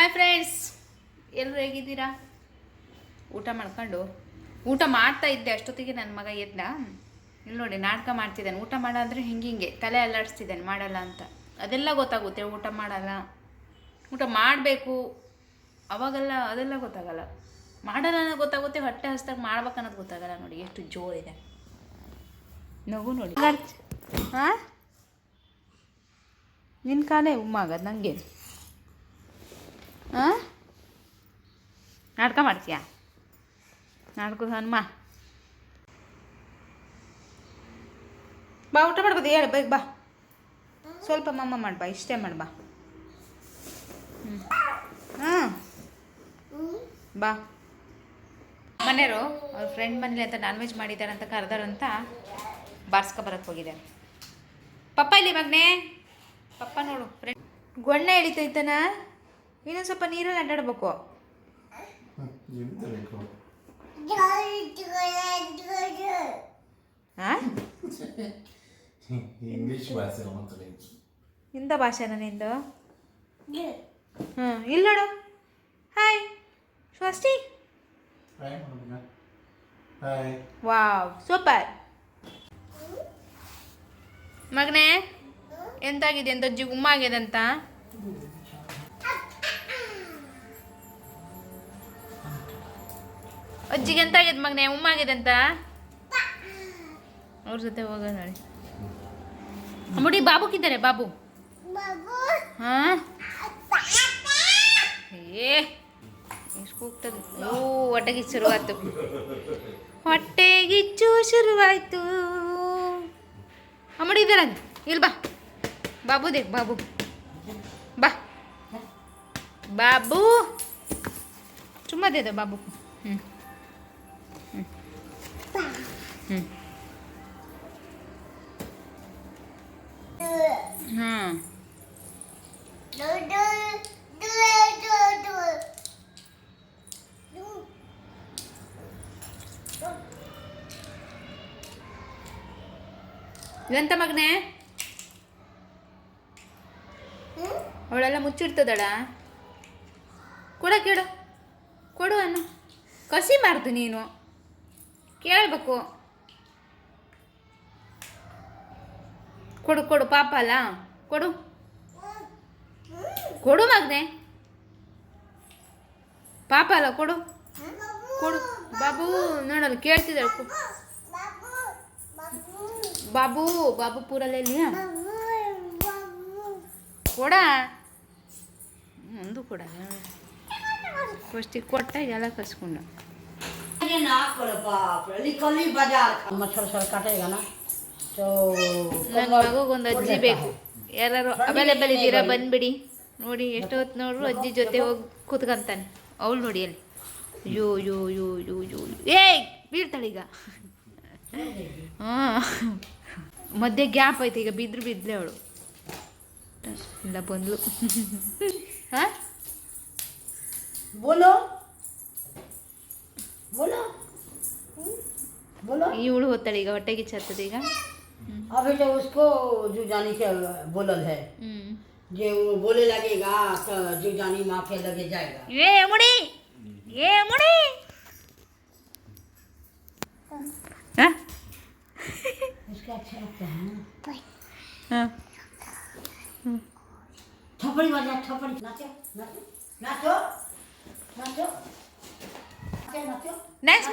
Hi friends ಎಲ್ಲರೂ ಹೇಗಿದ್ದೀರಾ? ಊಟ ಮಾಡ್ಕೊಂಡು? ಊಟ ಮಾಡ್ತಾ ಇದ್ದೆ. ಅಷ್ಟೊತ್ತಿಗೆ ನನ್ನ ಮಗ ಎದ್ದ. ಇಲ್ಲಿ ನೋಡಿ, ನಾಟಕ ಮಾಡ್ತಿದ್ದಾನೆ. ಊಟ ಮಾಡ ಅಂದರೆ ಹಿಂಗೆ ಹಿಂಗೆ. ತಲೆ ಅಲ್ಲಾಡಿಸ್ತಿದ್ದಾನೆ. ಮಾಡಲ್ಲ ಅಂತ. ಅದೆಲ್ಲ ಗೊತ್ತಾಗುತ್ತೆ. ಊಟ ಮಾಡಲ್ಲ. ಊಟ ಮಾಡಬೇಕು. ಅವಾಗೆಲ್ಲ ಅದೆಲ್ಲ ಗೊತ್ತಾಗಲ್ಲ. ಮಾಡಲ್ಲ ಅನ್ನೋದು ಗೊತ್ತಾಗುತ್ತೆ. ಹೊಟ್ಟೆ ಹಸ್ದಾಗ ಮಾಡ್ಬೇಕನ್ನೋದು ಗೊತ್ತಾಗಲ್ಲ ನೋಡಿ. ಎಷ್ಟು ಜೋರಿದೆ. ನಗು ನೋಡಿ. ಹಾಂ? ನಿನ್ನ ಕಾಲೇ ಉಮ್ಮಾಗದು ನನಗೆ ಹಾಂ ನಾಟಕ ಮಾಡ್ತೀಯಾ? ನಾಟಕ ಹನುಮ ಬಾ ಊಟ ಮಾಡ್ಬೋದು? ಹೇಳು ಬೈಕ್ ಬಾ. ಸ್ವಲ್ಪ ಮಮ್ಮ ಮಾಡ್ಬಾ ಇಷ್ಟೇ ಮಾಡ್ಬಾ ಹ್ಞೂ ಹಾಂ. ಬಾ. ಮನೆಯವರು ಅವ್ರ ಫ್ರೆಂಡ್ ಮನೇಲಿ ಅಂತ ನಾನ್ ವೆಜ್ ಮಾಡಿದ್ದಾರೆ ಅಂತ ಕರೆದಾರಂತ ಬಾರ್ಸ್ಕೊ ಬರಕ್ಕೆ ಹೋಗಿದ್ದಾರೆ ಪಪ್ಪ ಇಲ್ಲಿ ಮಗನೇ. ಪಪ್ಪ ನೋಡು ಫ್ರೆಂಡ್ ಗೊಣ್ಣೆ ಎಳಿತೈತನ? ಇನ್ನೊಂದು ಸ್ವಲ್ಪ ನೀರಲ್ಲಿ ಅಡ್ಡಾಡ್ಬೇಕು. ಹಾಂ ಇಂಗ್ಲಿಷ್ ಭಾಷೆ ಇಂಥ ಭಾಷೆನ ನಿಂದು? ಹ್ಞೂ ಇಲ್ಲ ನೋಡು. ಹಾಯ್ ಸ್ವಸ್ತಿ ವಾವ್ ಸೂಪರ್ ಮಗನೇ ಎಂತಾಗಿದೆ? ಅಂತ ಜುಮ್ಮ ಆಗಿದೆ ಆಗ್ಯದಂತ ಅಜ್ಜಿಗೆ ಎಂತಾಗಿದೆ ಮಗನೇ? ಉಮ್ಮ ಆಗಿದೆ ಅಂತ ಅವ್ರ ಜೊತೆ ಹೋಗ ನೋಡಿ. ಮುಡಿ ಬಾಬುಕಿದ್ದಾರೆ ಬಾಬು. ಹಾ? ಏ ಎಷ್ಟು ಕೂಗ್ತದೆ. ಓ ಹೊಟ್ಟೆಗಿಚ್ಚು ಶುರುವಾಯ್ತು. ಹೊಟ್ಟೆಗಿಚ್ಚು ಶುರುವಾಯ್ತು. ಅಮ್ಮಡಿ ಇದ್ದಾರ ಇಲ್ಲಿ ಬಾ. ಬಾಬು ದೇ ಬಾಬು. ಬಾ. ಬಾಬು. ಚುಮ್ಮ ದೇದ ಬಾಬು. ಹ್ಞೂ ಎಂತ ಮಗನೇ? ಅವಳೆಲ್ಲ ಮುಚ್ಚಿಡ್ತದಳ? ಕೊಡ ಕೇಳು. ಕೊಡು ಅನ್ನು. ಕಸಿ ಮಾಡ್ತು ನೀನು. ಕೇಳಬೇಕು. ಕೊಡು ಕೊಡು, ಪಾಪ ಅಲ್ಲ? ಕೊಡು. ಕೊಡು ಮಗನೆ. ಪಾಪ ಅಲ್ಲ, ಕೊಡು. ಕೊಡು. ಬಾಬು ನೋಡಲ್ಲ ಕೇಳ್ತಿದ್ದಾಳೆ ಬಾಬು ಬಾಬು ಪೂರಲ್ಲೇ ಇಲ್ಲಿಯಾ? ಕೊಡ. ಒಂದು ಕೊಡ ಫಸ್ಟಿಗೆ ಕೊಟ್ಟ ಎಲ್ಲ ಕಸ್ಕೊಂಡು ಸ್ವಲ್ಪ ಸ್ವಲ್ಪ ಕಟ್ಟ ಈಗ ನನ್ನ ಮಗುಗೊಂದು ಅಜ್ಜಿ ಬೇಕು. ಯಾರು ಅವೈಲೇಬಲ್ ಇದ್ದೀರಾ ಬಂದ್ಬಿಡಿ. ನೋಡಿ ಎಷ್ಟೊತ್ತು ನೋಡ್ರು ಅಜ್ಜಿ ಜೊತೆ ಹೋಗಿ ಕುತ್ಕಂತಾನೆ. ಅವಳು ನೋಡಿ ಅಲ್ಲಿ. ಯೋ ಯೋ ಯೋ ಯೋ ಯೋ ಏಯ್ ಬೀಳ್ತಾಳೀಗ ಹಾಂ. ಮಧ್ಯೆ ಗ್ಯಾಪ್ ಐತೆ ಈಗ ಬಿದ್ರು ಬಿದ್ರೆ ಅವಳು. ಇಲ್ಲ ಬಂದ್ಲು. ಹಾಂ? ಬೋಲೋ? ಬೋಲೋ? ಇವಳು ಹೋಗ್ತಾಳೆ ಈಗ ಹೊಟ್ಟೆಗೆ ಚತ್ತದೆ ಈಗ. अभी तो उसको जो जानी से बोलल है हम्म। जे वो बोले लगेगा तो जो जानी माफे लगे जाएगा। ये मुड़ी ये मुड़ी उसका अच्छा नाचो नाचो नाचो नाचो। नाचो नाचो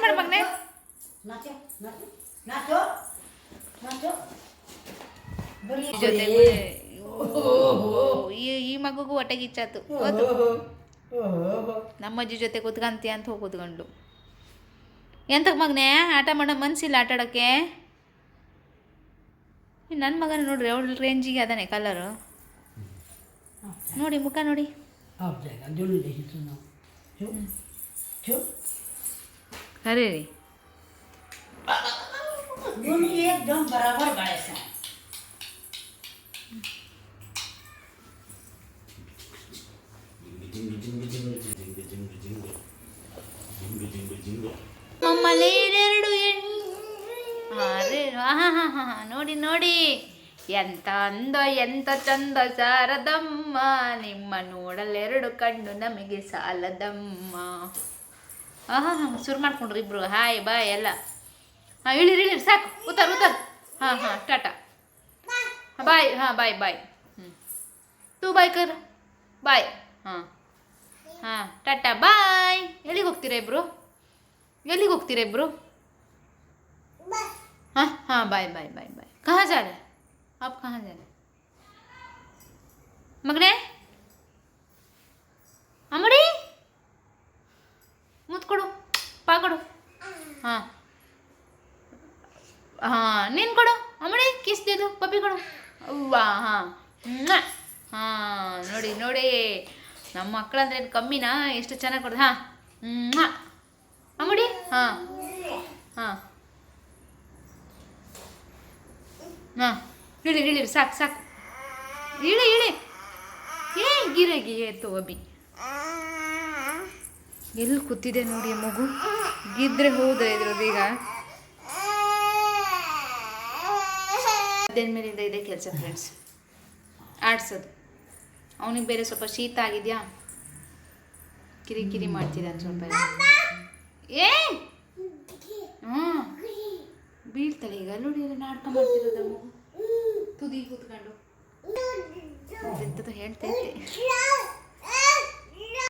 नाचो नाचो नाचो। ಈ ಮಗುಗೂ ಹೊಟ್ಟೆಗೆ ಇಚ್ಚಾತು. ನಮ್ಮಜ್ಜಿ ಜೊತೆ ಕುತ್ಕಂತೀಯ ಅಂತ ಹೋಗಿ ಕೂತ್ಕೊಂಡ್ಲು ಎಂತಕ್ಕೆ ಮಗನೇ? ಆಟ ಮಾಡೋ ಮನಸ್ಸಿಲ್ಲ ಆಟ ಆಡೋಕ್ಕೆ ನನ್ನ ಮಗನ ನೋಡ್ರಿ ಅವಳ ರೇಂಜಿಗೆ ಅದಾನೆ ಕಲರು ನೋಡಿ ಮುಖ ನೋಡಿ. ಅರೆ ರೀ. ನೋಡಿ ನೋಡಿ. ಎಂತ ಅಂದ, ಎಂತ ಚಂದ ಸಾರದಮ್ಮ ನಿಮ್ಮ ನೋಡಲೆರಡು ಕಣ್ಣು ನಮಗೆ ಸಾಲದಮ್ಮ. ಹಾ, ಶುರು ಮಾಡ್ಕೊಂಡ್ರಿ ಇಬ್ರು. ಹಾಯ್, ಬಾಯ್, ಎಲ್ಲ. ಹಾಂ, ಇಳಿರಿ ಇಳಿರಿ, ಸಾಕು. ಉತ್ತಾರ, ಉತ್ತರ. ಹಾ ಹಾ, ಟಾಟಾ. ಬಾಯ್ ಹಾಂ ಬಾಯ್ ಬಾಯ್ ಹ್ಞೂ ತೂ ಬಾಯ್ ಕರ್ ಬಾಯ್ ಹಾಂ ಹಾಂ ಟಾಟಾ ಬಾಯ್ ಎಲ್ಲಿಗೆ ಹೋಗ್ತೀರಾ ಇಬ್ರು ಎಲ್ಲಿಗೆ ಹೋಗ್ತೀರಾ ಇಬ್ರು हाँ हाँ बाय बाय बाय बाय कहाँ जा रहे हैं आप कहाँ जा रहे हैं ಮಗನೇ ಅಮ್ಮಡಿ ಮುತ್ತು ಕೊಡು ಪಾ ಕೊಡು ಹಾಂ ಹಾಂ ನೀನು ಕೊಡು ಅಮ್ಮಡಿ ಕಿಸ್ ದೇದು ಪಪ್ಪಿ ಕೊಡು ಅವ್ವಾ, ಹಾಂ. ಹಾಂ, ನೋಡಿ ನೋಡಿ. ನಮ್ಮ ಮಕ್ಕಳಂದ್ರೆ ಏನು ಕಮ್ಮಿನಾ? ಎಷ್ಟು ಚೆನ್ನಾಗಿ ಕೊಡ್ದು, ಹಾಂ. ಅಮ್ಮಡಿ, ಹಾಂ. ಹಾಂ. ಹಾಂ. ಇಳಿ ಇಳಿರಿ ಸಾಕು ಸಾಕು. ಇಳಿ ಇಳಿ. ಏ, ಗಿರೆ ಏತು ಅಬಿ ಎಲ್ಲಿ ಕೂತಿದೆ ನೋಡಿ ಮಗು? ಗಿದ್ರೆ ಹೋದ ಇದ್ರದ್ದು ಈಗ. ಮಧ್ಯಾಹ್ನ ಮೇಲಿಂದ ಇದೆ ಕೆಲಸ ಫ್ರೆಂಡ್ಸ್ ಆಡ್ಸೋದು. ಅವನಿಗೆ ಬೇರೆ ಸ್ವಲ್ಪ ಶೀತ ಆಗಿದೆಯಾ? ಕಿರಿಕಿರಿ ಕಿರಿ ಮಾಡ್ತಿದ್ದಾನೆ ಸ್ವಲ್ಪ ಏ! ಹ್ಞೂ. ಬೀಳ್ತಾಳೆ ಈಗ. ನೋಡಿ ನಾಡ್ಕೊಂಡು ಮಾಡ್ತಿರೋದು ತುದಿ ಕೂತ್ಕೊಂಡು. ಹೇಳ್ತೇನೆ